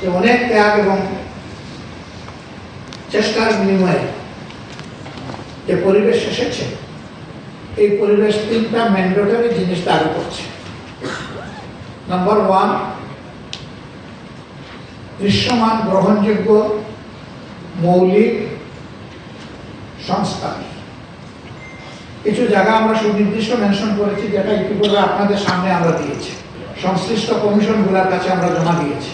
যে অনেক ত্যাগ এবং চেষ্টার বিনিময়ে যে পরিবেশ এসেছে, এই পরিবেশ তিনটা ম্যান্ডেটরি জিনিস দাবি করছে নাম্বার ওয়ান দৃশ্যমান, গ্রহণযোগ্য, মৌলিক সংস্কার। কিছু জায়গা আমরা সুনির্দিষ্ট মেনশন করেছি, যেটা ইতিপূর্বে আপনাদের সামনে আমরা দিয়েছি। সংশ্লিষ্ট কমিশনগুলোর কাছে আমরা জমা দিয়েছি।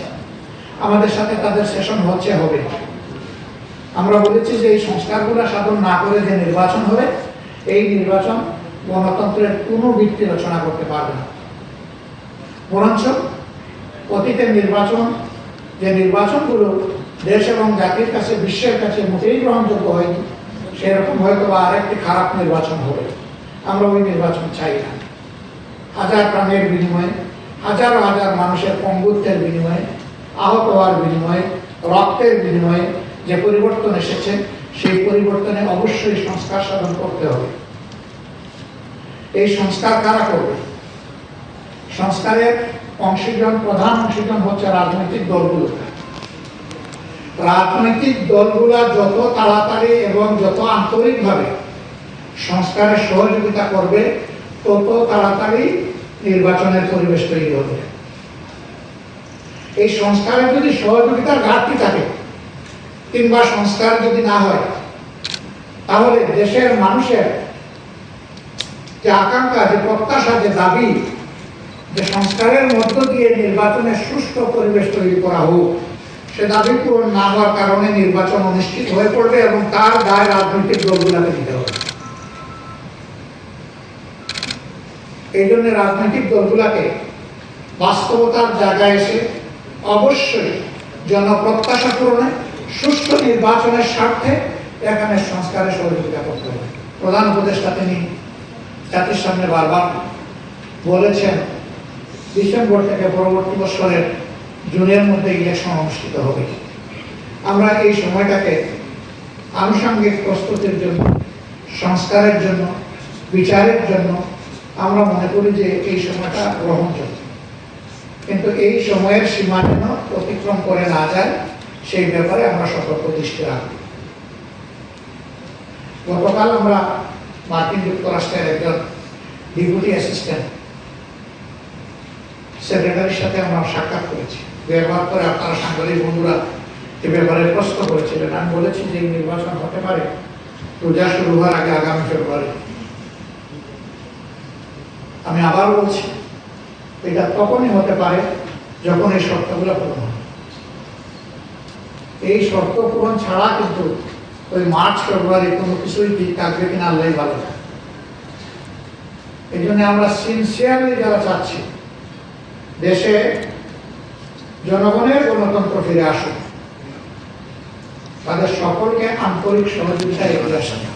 আমাদের সাথে তাদের সেশন হচ্ছে, হবে। আমরা বলেছি যে এই সংস্কারগুলো সাধন না করে যে নির্বাচন হবে, এই নির্বাচন গণতন্ত্রের কোনো ভিত্তি রচনা করতে পারবে না। বরঞ্চ অতীতের নির্বাচন, যে নির্বাচনগুলো দেশ এবং জাতির কাছে, বিশ্বের কাছে মোটেই গ্রহণযোগ্য হয়নি, সেরকম হয়তো বা আরেকটি খারাপ নির্বাচন হবে। আমরা ওই নির্বাচন চাই না। হাজার প্রাণের বিনিময়ে, হাজার হাজার মানুষের পঙ্গুত্বের বিনিময়ে আহত হওয়ার বিনিময়ে, রক্তের বিনিময়ে যে পরিবর্তন এসেছে, সেই পরিবর্তনে অবশ্যই সংস্কার সাধন করতে হবে। এই সংস্কার কারা করবে? সংস্কারের অংশীজন প্রধান অংশীজন হচ্ছে রাজনৈতিক দলগুলো। রাজনৈতিক দলগুলা যত তাড়াতাড়ি এবং যত আন্তরিকভাবে সংস্কারের সহযোগিতা করবে, তত তাড়াতাড়ি নির্বাচনের পরিবেশ তৈরি হবে। এই সংস্কারের যদি সহযোগিতার ঘাটতি থাকে, কিংবা সংস্কার যদি না হয়, তাহলে দেশের মানুষের যে আকাঙ্ক্ষা, যে প্রত্যাশা, যে দাবি, যে সংস্কারের মধ্য দিয়ে নির্বাচনের সুষ্ঠু পরিবেশ তৈরি করা হোক, সে দাবি পূরণ না হওয়ার কারণে নির্বাচন অনিশ্চিত হয়ে পড়বে এবং তার দায় রাজনৈতিক দলগুলোকে দিতে হবে। এই জন্য রাজনৈতিক দলগুলোকে বাস্তবতার জায়গায় এসে অবশ্যই জনপ্রত্যাশা পূরণে সুষ্ঠু নির্বাচনের স্বার্থে এখানে সংস্কারের সহযোগিতা করতে হবে। প্রধান উপদেষ্টা তিনি জাতির সামনে বারবার বলেছেন, ডিসেম্বর থেকে পরবর্তী বছরের জুনের মধ্যে ইলেকশন অনুষ্ঠিত হবে। আমরা এই সময়টাকে আনুষঙ্গিক প্রস্তুতির জন্য, সংস্কারের জন্য, বিচারের জন্য আমরা মনে করি যে এই সময়টা গ্রহণযোগ্য। কিন্তু এই সময়ের সীমা যেন অতিক্রম করে না যায়, সেই ব্যাপারে আমরা সতর্ক দৃষ্টি রাখব গতকাল আমরা মার্কিন যুক্তরাষ্ট্রের একজন ডিপুটি অ্যাসিস্ট্যান্ট সেক্রেটারির সাথে আমরা সাক্ষাৎ করেছি। ব্যবহার করে আপনারা সাংবাদিক বন্ধুরা এ ব্যাপারে প্রশ্ন করেছিলেন। আমি বলেছি যে নির্বাচন হতে পারে রোজা শুরু হওয়ার আগে আগামী ফেব্রুয়ারি। আমি আবার বলছি এটা তখনই হতে পারে যখন এই শর্তগুলো পূরণ এই শর্ত পূরণ ছাড়া কিন্তু ওই মার্চ, ফেব্রুয়ারি কোনো কিছুই ঠিক থাকবে কিনা আল্লাহ ভালো এই জন্য আমরা সিনসিয়ারলি যারা চাচ্ছি, দেশে জনগণের গণতন্ত্র ফিরে আসুক, তাদের সকলকে আন্তরিক সহযোগিতা এগুলোর সাথে